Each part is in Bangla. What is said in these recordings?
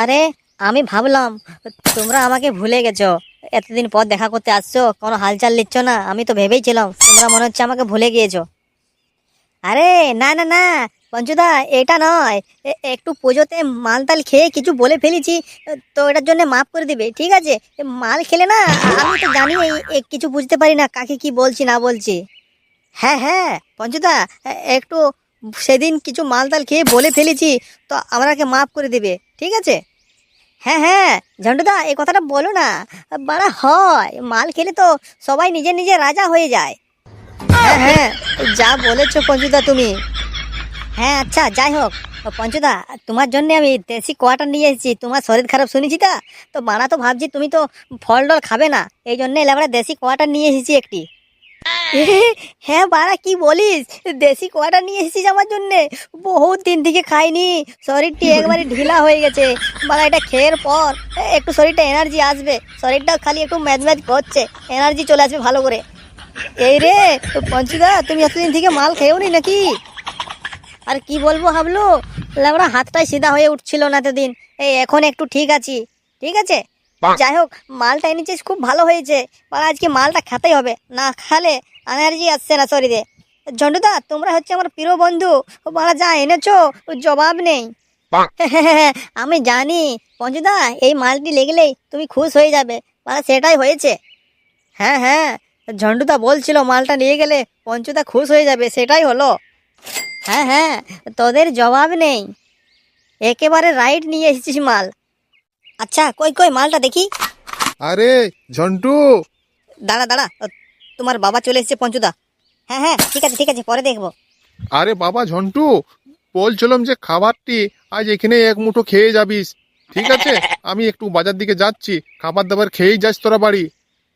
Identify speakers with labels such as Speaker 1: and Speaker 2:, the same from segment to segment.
Speaker 1: আরে, আমি ভাবলাম, তোমরা আমাকে ভুলে গেছো। এতদিন পর দেখা করতে আসছো, কোনো হালচাল নিচ্ছ না, আমি তো ভেবেইছিলাম তোমরা মনে হচ্ছে আমাকে ভুলে গিয়েছো। আরে, না না না, পঞ্চুদা, এটা নয় একটু পুজোতে মালতাল খেয়ে কিছু বলে ফেলেছি, তো এটার জন্য মাফ করে দিবে, ঠিক আছে? মাল খেলে না আমি তো জানি কিছু বুঝতে পারি না, কাকে কি বলছি, না বলছি। হ্যাঁ হ্যাঁ পঞ্চুদা একটু সেদিন কিছু মালতাল খেয়ে বলে ফেলেছি, তো আমাকে মাফ করে দিবে। ঠিক আছে? হ্যাঁ হ্যাঁ ঝন্টুদা, এই কথাটা বলো না। বাড়া, হয়, মাল খেলে তো সবাই নিজে নিজে রাজা হয়ে যায়। হ্যাঁ হ্যাঁ যা বলেছ পঞ্চুদা তুমি। হ্যাঁ আচ্ছা যাই হোক। পঞ্চুদা, তোমার জন্য আমি দেশি কোয়াটার নিয়ে এসেছি। তোমার শরীর খারাপ শুনেছি তা? তো বাড়া তো ভাবছি তুমি তো ফল ডল খাবে না। এই জন্য এলাকা দেশি কোয়াটার নিয়ে এসেছি একটি। হ্যাঁ বাড়া কি বলিস? দেশি কোয়াটা নিয়ে এসেছিস আমার জন্যে? বহুত দিন থেকে খাইনি। শরীরটি একবারে ঢিলা হয়ে গেছে। বাড়া এটা খেয়ের পর একটু শরীরটা এনার্জি আসবে। শরীরটা খালি একটু ম্যাচ ম্যাচ করছে। এনার্জি চলে আসবে ভালো করে। এই রে পঞ্চুদা তুমি এতদিন থেকে মাল খেয়েও নি নাকি? আর কি বলব হাবলু? লেবড়া হাতটাই সিধা হয়ে উঠছিল না এতদিন। এই এখন একটু ঠিক আছি। ঠিক আছে? যাই হোক মালটা এনেছিস খুব ভালো হয়েছে। বাড়া আজকে মালটা খেতেই হবে। না খালে এনার্জি আসছে না শরীরে। ঝন্ডুদা তোমরা হচ্ছে আমার প্রিয় বন্ধু। বাড়া যা এনেছো জবাব নেই। আমি জানি। পঞ্চুদা এই মালটি লেগলেই তুমি খুশ হয়ে যাবে। বাড়া সেটাই হয়েছে। হ্যাঁ হ্যাঁ ঝন্ডুদা বলছিল মালটা নিয়ে গেলে পঞ্চুদা খুশ হয়ে যাবে সেটাই হলো। হ্যাঁ হ্যাঁ তোদের জবাব নেই। একেবারে রাইট নিয়ে এসেছিস মাল। আচ্ছা কই কই মালটা দেখি।
Speaker 2: আরে ঝন্টু।
Speaker 1: দাঁড়া দাঁড়া তোমার বাবা চলে এসেছে পঞ্চুদা। হ্যাঁ হ্যাঁ ঠিক আছে ঠিক আছে পরে দেখব।
Speaker 2: আরে বাবা ঝন্টু বলছিলাম যে খাবারটি আজ এখানে এক মুঠো খেয়ে যাবিস। ঠিক আছে আমি একটু বাজার দিকে যাচ্ছি খাবার দাবার খেয়েই যাস তোরা বাড়ি।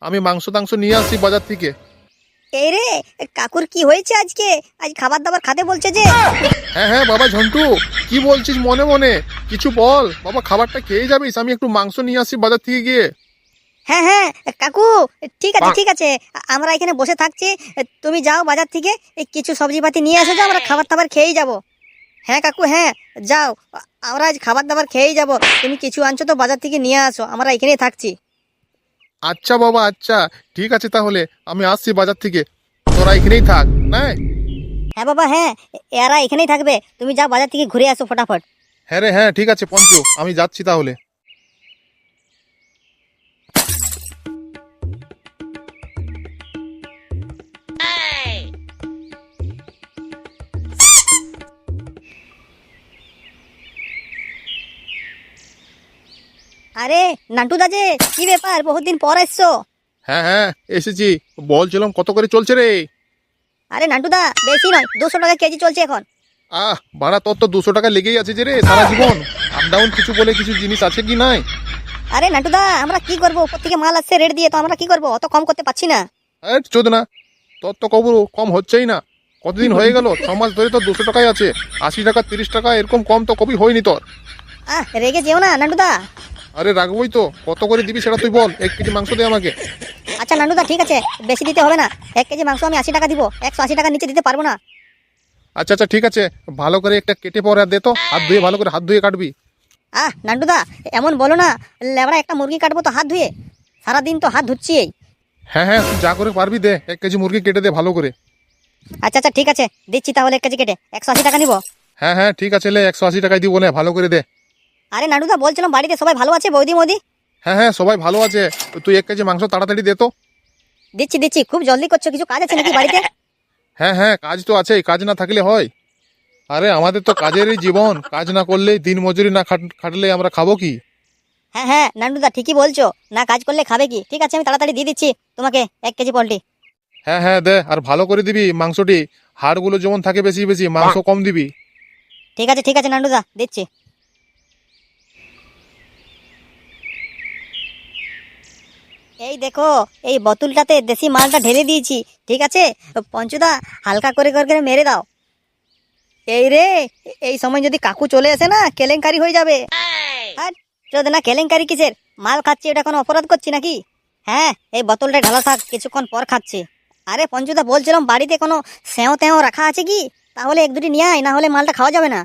Speaker 2: আমি মাংস টাংস নিয়ে আসি বাজার থেকে।
Speaker 1: এই রে কাকুর কি হয়েছে আজকে? আজ খাবার দাবার খাতে বলছে যে।
Speaker 2: হ্যাঁ হ্যাঁ বাবা ঝন্টু কি বলছিস মনে মনে? কিছু বল বাবা খাবারটা খেয়ে যাবিস আমি একটু মাংস নিয়ে আসি বাজার থেকে গিয়ে।
Speaker 1: হ্যাঁ হ্যাঁ কাকু ঠিক আছে ঠিক আছে আমরা এখানে বসে থাকছি তুমি যাও বাজার থেকে কিছু সবজিপাতি নিয়ে এসে যাও আমরা খাবার দাবার খেয়েই যাব। হ্যাঁ কাকু হ্যাঁ যাও আমরা আজ খাবার দাবার খেয়েই যাব তুমি কিছু আনছো তো বাজার থেকে নিয়ে আসো আমরা এখানেই থাকছি।
Speaker 2: আচ্ছা বাবা আচ্ছা। ঠিক আছে তাহলে আমি আসছি বাজার থেকে। তোরা এখানেই থাক না
Speaker 1: হ্যাঁ বাবা হ্যাঁ। এরা এখানেই থাকবে। তুমি যা বাজার থেকে ঘুরে আসো ফটাফট।
Speaker 2: হ্যাঁ রে হ্যাঁ ঠিক আছে পঞ্চু আমি যাচ্ছি তাহলে।
Speaker 1: আরে নান্টু দাজে কি ব্যাপার? বহুদিন পর এসছো।
Speaker 2: হ্যাঁ হ্যাঁ এসেছি। বলছিলাম কত করে চলছে রে?
Speaker 1: আরে নান্টুদা বেশি নয় দুশো টাকা কেজি চলছে এখন।
Speaker 2: আহ ভাড়া তোর তো দুশো টাকা লেগেই আছে যে রে সারা জীবন। আপ ডাউন কিছু বলে কিছু জিনিস আছে কি নাই?
Speaker 1: আরে নান্টুদা আমরা কি করব? উপর থেকে মাল আসছে রেট দিয়ে তো আমরা কি করব? অত কম করতে পারছি না।
Speaker 2: আরে চোদ না তোর তো কবর কম হচ্ছেই না। কতদিন হয়ে গেল? ছ মাস ধরে তো দুশো টাকাই আছে। আশি টাকা তিরিশ টাকা এরকম কম তো কবি হয়নি তোর।
Speaker 1: আহ রেগে যেও না নান্টুদা
Speaker 2: আরে রাখবই তো কত করে দিবি সেটা তুই বল এক কেজি মাংস দে আমাকে।
Speaker 1: আচ্ছা নান্টুদা ঠিক আছে বেশি দিতে হবে না এক কেজি মাংস আমি আশি টাকা দিব একশো আশি টাকা নিচে দিতে পারব না।
Speaker 2: আচ্ছা আচ্ছা ঠিক আছে ভালো করে একটা কেটে পরে দে তো হাত ধুয়ে ভালো করে হাত ধুয়ে কাটবি।
Speaker 1: আহ নান্টুদা এমন বলো না লেবড়া একটা মুরগি কাটবো তো হাত ধুয়ে সারাদিন তো হাত ধুচ্ছি এই
Speaker 2: হ্যাঁ হ্যাঁ তুই যা করে পারবি দে এক কেজি মুরগি কেটে দে ভালো করে।
Speaker 1: আচ্ছা আচ্ছা ঠিক আছে দিচ্ছি তাহলে এক কেজি কেটে একশো আশি টাকা নিবো।
Speaker 2: হ্যাঁ হ্যাঁ ঠিক আছে লে একশো আশি টাকায় দিব না ভালো করে দে।
Speaker 1: আরে নান্টুদা বলছিলাম বাড়িতে সবাই ভালো আছে বৌদি মোদি?
Speaker 2: হ্যাঁ হ্যাঁ সবাই ভালো আছে। তুই এক কেজি মাংস তাড়াতাড়ি দে তো।
Speaker 1: দিচ্ছি দিচ্ছি খুব জলদি করছ কিছু কাজ আছে নাকি বাড়িতে?
Speaker 2: হ্যাঁ হ্যাঁ কাজ তো আছেই কাজ না থাকলে হয়। আরে আমাদের তো কাজেরই জীবন কাজ না করলে দিন মজুরি না খাটলে আমরা খাব কি?
Speaker 1: হ্যাঁ হ্যাঁ নান্টুদা ঠিকই বলছো। না কাজ করলে খাবে কি? ঠিক আছে আমি তাড়াতাড়ি দিয়ে দিচ্ছি তোমাকে এক কেজি পোল্ট্রি।
Speaker 2: হ্যাঁ হ্যাঁ দে আর ভালো করে দিবি মাংসটি। হাড়গুলো যেমন থাকে বেশি বেশি মাংস কম দিবি।
Speaker 1: ঠিক আছে ঠিক আছে নান্টুদা দিচ্ছি। এই দেখো, এই বোতলটাতে দেশি মালটা ঢেলে দিয়েছি, ঠিক আছে? পঞ্চুদা, হালকা করে করে করে মেরে দাও। এই রে, এই সময় যদি কাকু চলে আসে না, কেলেঙ্কারি হয়ে যাবে। আর যদি না কেলেঙ্কারি কিসের? মাল খাচ্ছি, এটা কোনো অপরাধ করছি নাকি? হ্যাঁ এই বোতলটা ঢালা থাক, কিছুক্ষণ পর খাচ্ছি। আরে পঞ্চুদা, বলছিলাম বাড়িতে কোনো সেও তেও রাখা আছে কি? তাহলে এক দুটি নিয়ে আয়, না হলে মালটা খাওয়া যাবে না।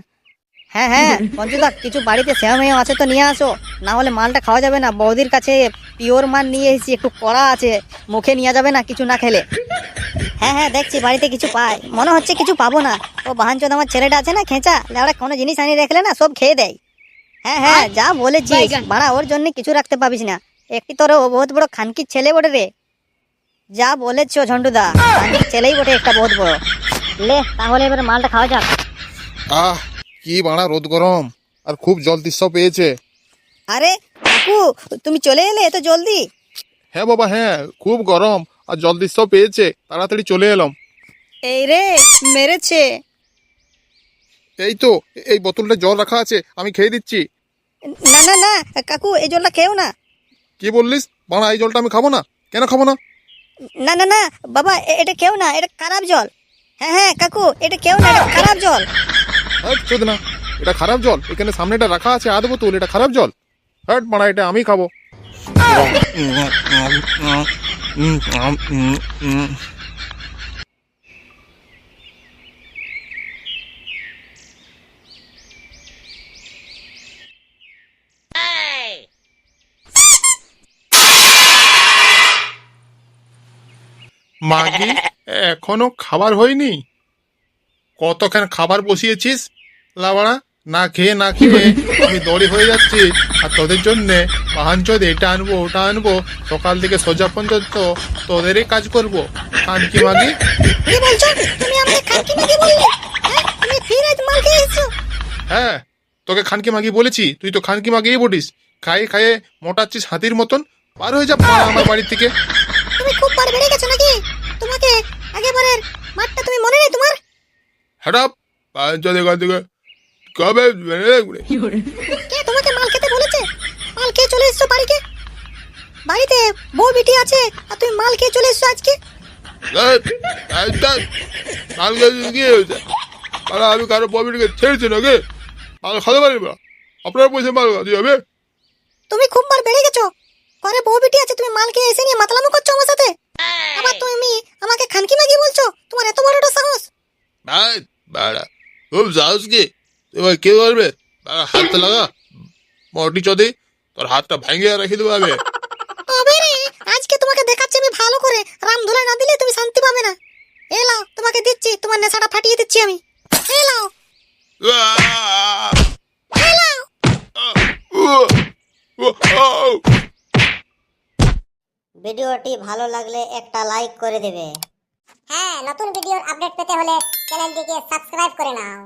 Speaker 1: হ্যাঁ হ্যাঁ পঞ্চুদা কিছু বাড়িতে মেয়েও আছে তো নিয়ে আসো। না হলে মালটা খাওয়া যাবে না। বৌদির কাছে পিওর মাল নিয়ে এসেছি একটু কড়া আছে। মুখে নেওয়া যাবে না কিছু না খেলে। হ্যাঁ হ্যাঁ দেখছি বাড়িতে কিছু পাই মনে হচ্ছে কিছু পাবো না। ও বাহানচোদ আমার ছেলেটা আছে না খেঁচা? লেওড়া কোনো জিনিস আনিয়ে রাখলে না সব খেয়ে দেয়। হ্যাঁ হ্যাঁ যা বলেছি বাড়া ওর জন্য কিছু রাখতে পাবিস না। একটি তোর ও বহুত বড় খানকির ছেলে বটে রে। যা বলেছ ঝন্টুদা। খানকির ছেলেই বটে একটা বহুত বড়। লে তাহলে এবার মালটা খাওয়া যাক।
Speaker 2: আহ কি বাড়া রোদ গরম? আর খুব জল তৃষ্ণা পেয়েছে।
Speaker 1: আরে কাকু তুমি চলে এলে এত জলদি?
Speaker 2: হ্যাঁ বাবা হ্যাঁ খুব গরম আর জল তৃষ্ণাও পেয়েছে তাড়াতাড়ি চলে এলাম।
Speaker 1: এই রে মেরেছে।
Speaker 2: এই তো এই বোতলটা জল রাখা আছে আমি খেয়ে দিচ্ছি।
Speaker 1: না না না কাকু এই জলটা খেও না।
Speaker 2: কি বললিস? বাড়া এই জলটা আমি খাব না? কেন খাব না?
Speaker 1: না না না বাবা এটা কেউ না এটা খারাপ জল। হ্যাঁ হ্যাঁ কাকু এটা কেউ না খারাপ জল।
Speaker 2: হ্যাঁ চোদ না। এটা খারাপ জল। এখানে সামনেটা রাখা আছে আধ বোতল এটা খারাপ জল। হ্যাঁ বাড়া এটা আমি খাব। মাগি, এখনও খাবার হয়নি? কতখান খাবার বসিয়েছিস লাবাড়া না খেয়ে না খেয়ে। আমি দড়ি হয়ে যাচ্ছি। আর তোদের জন্য বাহানচোদ এটা আনব ওটা আনব। সকাল থেকে সোজা পর্যন্ত তোদেরই কাজ করব। কানকি মাগি?
Speaker 1: হ্যাঁ
Speaker 2: হ্যাঁ তোকে খানকি মাগি বলেছি। তুই তো খানকি মাগিই বটিস। খাইয়ে খাইয়ে মোটাচ্ছিস হাতির মতন। পার হয়ে যা বাড়া আমার বাড়ির থেকে।
Speaker 1: তুমি খুব বার বেড়ে গেছো নাকি? তোমাকে আগেবারের মাঠটা তুমি মনে নেই তোমার?
Speaker 2: হঠাৎ বাহানচোদ এখান থেকে কবে
Speaker 1: কে তোমাকে মাল খেতে বলেছে? মাল খেয়ে চলে এসছো বাড়িতে? বাড়িতে বউ বিটি আছে আর তুমি মাল খেয়ে চলে এসছো আজকে?
Speaker 2: মাল গাছ কি হয়েছে। মালা আমি কারও পবিটকে ছেড়েছি নাকি? মাল খাতে পারি না। আপনার পয়সা মাল খাতে হবে।
Speaker 1: তুমি খুব বার বেড়ে গেছো। ঘরে বউ বিটি আছে তুমি মাল খেয়ে এসে নিয়ে মাতলামি করছ আমার সাথে? আবার তুমি আমাকে খানকি মাগি বলছো? তোমার এত বড়টা সাহস।
Speaker 2: ভাই বাড়া। খুব সাহস কি? এবার কে করবে? বাড়া হাতটা লাগা। মটি চদি তোর হাতটা ভেঙে রেখে দেবো আমি
Speaker 1: তবে রে আজকে তোমাকে দেখাচ্ছি আমি ভালো করে। রাম ধুলে না দিলে তুমি শান্তি পাবে না। এলাও তোমাকে দিচ্ছি তোমার নেশাটা ফাটিয়ে দিচ্ছি আমি। এলাও এলাও
Speaker 3: ভিডিওটি ভালো লাগলে একটা লাইক করে দেবে। হ্যাঁ নতুন ভিডিওর আপডেট পেতে হলে চ্যানেলটিকে সাবস্ক্রাইব করে নাও।